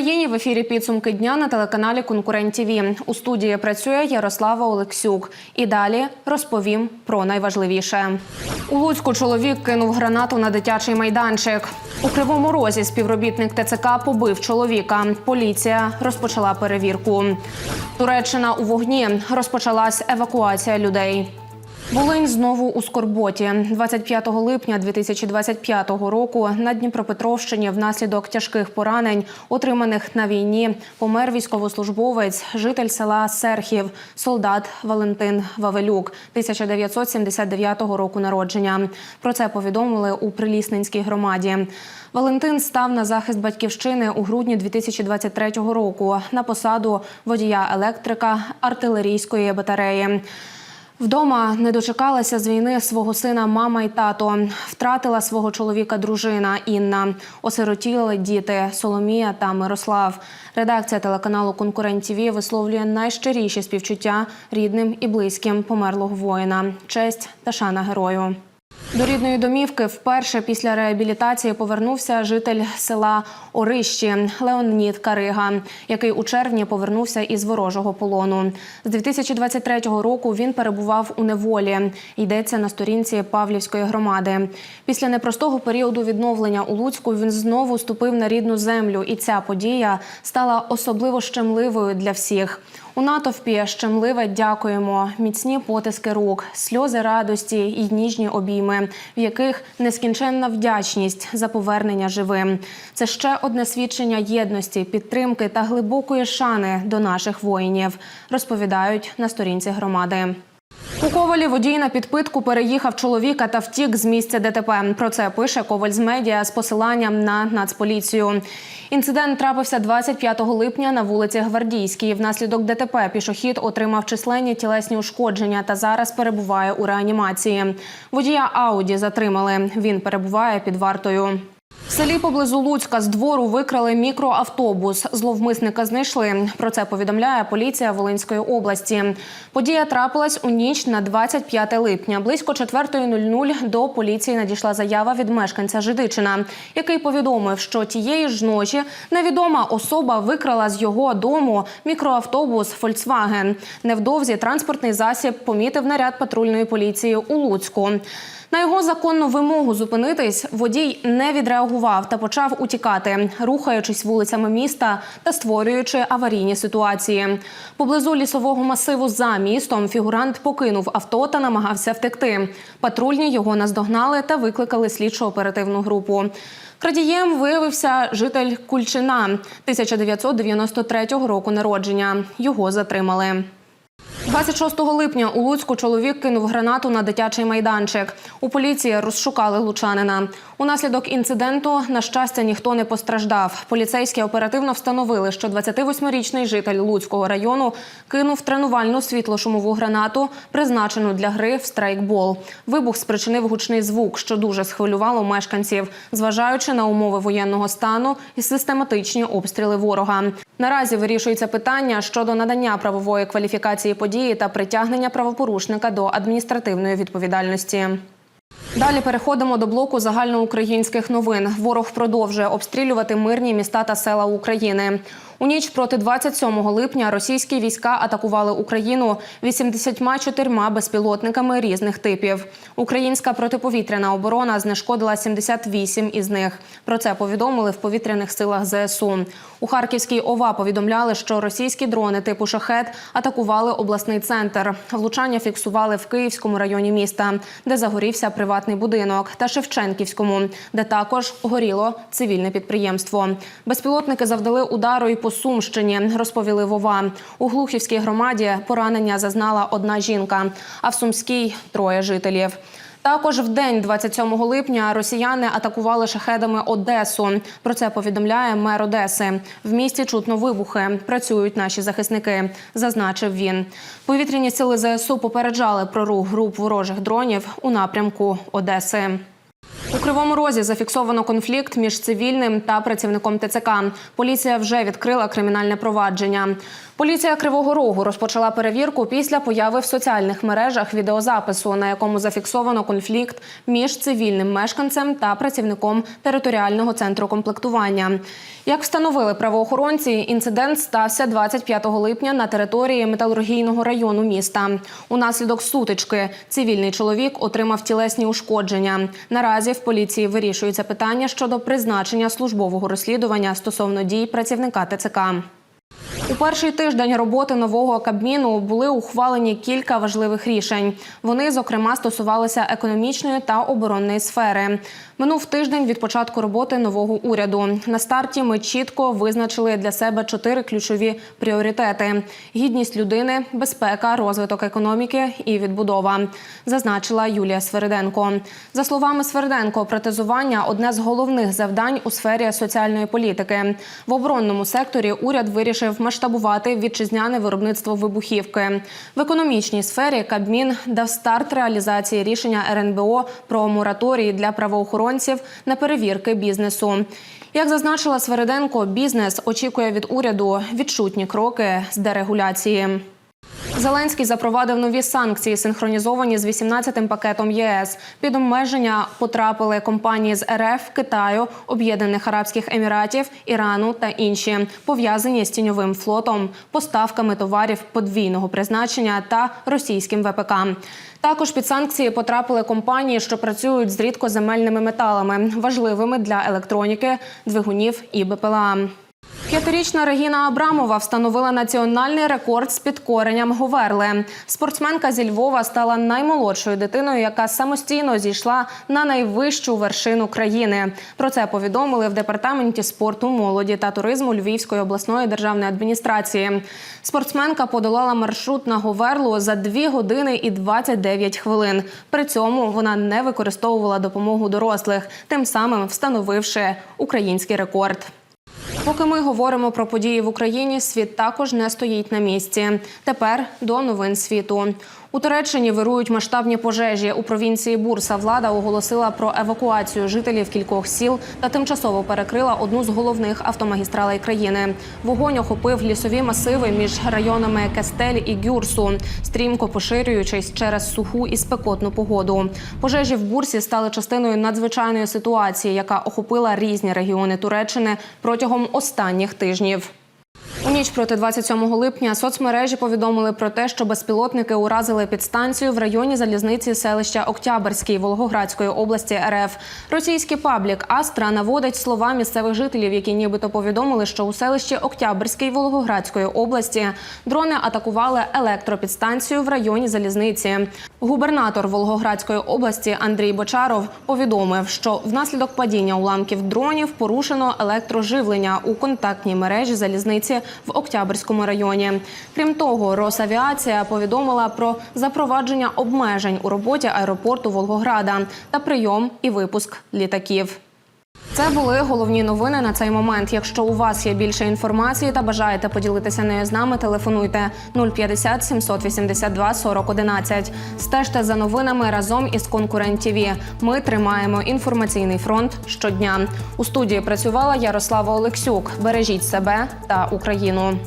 Україні в ефірі підсумки дня на телеканалі Конкурент ТІВІ. У студії працює Ярослава Олексюк. І далі розповім про найважливіше. У Луцьку чоловік кинув гранату на дитячий майданчик. У кривому розі співробітник ТЦК побив чоловіка. Поліція розпочала перевірку. Туреччина у вогні розпочалась евакуація людей. Волинь знову у скорботі. 25 липня 2025 року на Дніпропетровщині внаслідок тяжких поранень, отриманих на війні, помер військовослужбовець, житель села Серхів, солдат Валентин Вавелюк, 1979 року народження. Про це повідомили у Прилісненській громаді. Валентин став на захист батьківщини у грудні 2023 року на посаду водія електрика артилерійської батареї. Вдома не дочекалася з війни свого сина мама й тато. Втратила свого чоловіка дружина Інна. Осиротіли діти Соломія та Мирослав. Редакція телеканалу Конкурент ТІВІ висловлює найщиріші співчуття рідним і близьким померлого воїна. Честь та шана герою. До рідної домівки вперше після реабілітації повернувся житель села Орищі Леонід Карига, який у червні повернувся із ворожого полону. З 2023 року він перебував у неволі. Йдеться на сторінці Павлівської громади. Після непростого періоду відновлення у Луцьку він знову ступив на рідну землю, і ця подія стала особливо щемливою для всіх. У натовпі щемливе дякуємо, міцні потиски рук, сльози радості і ніжні обійми, в яких нескінченна вдячність за повернення живим. Це ще одне свідчення єдності, підтримки та глибокої шани до наших воїнів, розповідають на сторінці громади. У Ковалі водій на підпитку переїхав чоловіка та втік з місця ДТП. Про це пише Коваль з медіа з посиланням на Нацполіцію. Інцидент трапився 25 липня на вулиці Гвардійській. Внаслідок ДТП пішохід отримав численні тілесні ушкодження та зараз перебуває у реанімації. Водія Ауді затримали. Він перебуває під вартою. В селі поблизу Луцька з двору викрали мікроавтобус. Зловмисника знайшли. Про це повідомляє поліція Волинської області. Подія трапилась у ніч на 25 липня. Близько 4.00 до поліції надійшла заява від мешканця Жидичина, який повідомив, що тієї ж ночі невідома особа викрала з його дому мікроавтобус Фольксваген. Невдовзі транспортний засіб помітив наряд патрульної поліції у Луцьку. На його законну вимогу зупинитись водій не відреагував та почав утікати, рухаючись вулицями міста та створюючи аварійні ситуації. Поблизу лісового масиву за містом фігурант покинув авто та намагався втекти. Патрульні його наздогнали та викликали слідчо оперативну групу. Крадієм виявився житель Кульчина 1993 року народження. Його затримали. 26 липня у Луцьку чоловік кинув гранату на дитячий майданчик. У поліції розшукали лучанина. Унаслідок інциденту, на щастя, ніхто не постраждав. Поліцейські оперативно встановили, що 28-річний житель Луцького району кинув тренувальну світло-шумову гранату, призначену для гри в страйкбол. Вибух спричинив гучний звук, що дуже схвилювало мешканців, зважаючи на умови воєнного стану і систематичні обстріли ворога. Наразі вирішується питання щодо надання правової кваліфікації події та притягнення правопорушника до адміністративної відповідальності. Далі переходимо до блоку загальноукраїнських новин. Ворог продовжує обстрілювати мирні міста та села України. У ніч проти 27 липня російські війська атакували Україну 84 безпілотниками різних типів. Українська протиповітряна оборона знешкодила 78 із них. Про це повідомили в повітряних силах ЗСУ. У Харківській ОВА повідомляли, що російські дрони типу шахет атакували обласний центр. Влучання фіксували в Київському районі міста, де загорівся приватний будинок, та Шевченківському, де також горіло цивільне підприємство. Безпілотники завдали удару і по Сумщині, розповіли Вова. У Глухівській громаді поранення зазнала одна жінка, а в Сумській троє жителів. Також в день 27 липня росіяни атакували шахедами Одесу. Про це повідомляє мер Одеси. В місті чутно вибухи. Працюють наші захисники, зазначив він. Повітряні сили ЗСУ попереджали про рух груп ворожих дронів у напрямку Одеси. У Кривому Розі зафіксовано конфлікт між цивільним та працівником ТЦК. Поліція вже відкрила кримінальне провадження. Поліція Кривого Рогу розпочала перевірку після появи в соціальних мережах відеозапису, на якому зафіксовано конфлікт між цивільним мешканцем та працівником територіального центру комплектування. Як встановили правоохоронці, інцидент стався 25 липня на території металургійного району міста. Унаслідок сутички цивільний чоловік отримав тілесні ушкодження. Наразі в поліції вирішується питання щодо призначення службового розслідування стосовно дій працівника ТЦК. Перший тиждень роботи нового кабміну були ухвалені кілька важливих рішень. Вони, зокрема, стосувалися економічної та оборонної сфери. Минув тиждень від початку роботи нового уряду. На старті ми чітко визначили для себе чотири ключові пріоритети: гідність людини, безпека, розвиток економіки і відбудова, зазначила Юлія Свериденко. За словами Свериденко, протезування одне з головних завдань у сфері соціальної політики. В оборонному секторі уряд вирішив масштабувати вітчизняне виробництво вибухівки. В економічній сфері Кабмін дав старт реалізації рішення РНБО про мораторій для правоохоронців на перевірки бізнесу. Як зазначила Свериденко, бізнес очікує від уряду відчутні кроки з дерегуляції. Зеленський запровадив нові санкції, синхронізовані з 18-тим пакетом ЄС. Під обмеження потрапили компанії з РФ, Китаю, Об'єднаних Арабських Еміратів, Ірану та інші, пов'язані з тіньовим флотом, поставками товарів подвійного призначення та російським ВПК. Також під санкції потрапили компанії, що працюють з рідкоземельними металами, важливими для електроніки, двигунів і БПЛА. П'ятирічна Регіна Абрамова встановила національний рекорд з підкоренням Говерли. Спортсменка зі Львова стала наймолодшою дитиною, яка самостійно зійшла на найвищу вершину країни. Про це повідомили в департаменті спорту, молоді та туризму Львівської обласної державної адміністрації. Спортсменка подолала маршрут на Говерлу за 2 години і 29 хвилин. При цьому вона не використовувала допомогу дорослих, тим самим встановивши український рекорд. Поки ми говоримо про події в Україні, світ також не стоїть на місці. Тепер до новин світу. У Туреччині вирують масштабні пожежі. У провінції Бурса влада оголосила про евакуацію жителів кількох сіл та тимчасово перекрила одну з головних автомагістралей країни. Вогонь охопив лісові масиви між районами Кестель і Гюрсу, стрімко поширюючись через суху і спекотну погоду. Пожежі в Бурсі стали частиною надзвичайної ситуації, яка охопила різні регіони Туреччини протягом останніх тижнів. У ніч проти 27 липня соцмережі повідомили про те, що безпілотники уразили підстанцію в районі залізниці селища Октябрський Волгоградської області РФ. Російський паблік Астра наводить слова місцевих жителів, які нібито повідомили, що у селищі Октябрський Волгоградської області дрони атакували електропідстанцію в районі залізниці. Губернатор Волгоградської області Андрій Бочаров повідомив, що внаслідок падіння уламків дронів порушено електроживлення у контактній мережі залізниці в Октябрському районі. Крім того, Росавіація повідомила про запровадження обмежень у роботі аеропорту Волгограда та прийом і випуск літаків. Це були головні новини на цей момент. Якщо у вас є більше інформації та бажаєте поділитися нею з нами, телефонуйте 050 782 40 11. Стежте за новинами разом із конкурент ТІВІ. Ми тримаємо інформаційний фронт щодня. У студії працювала Ярослава Олексюк. Бережіть себе та Україну.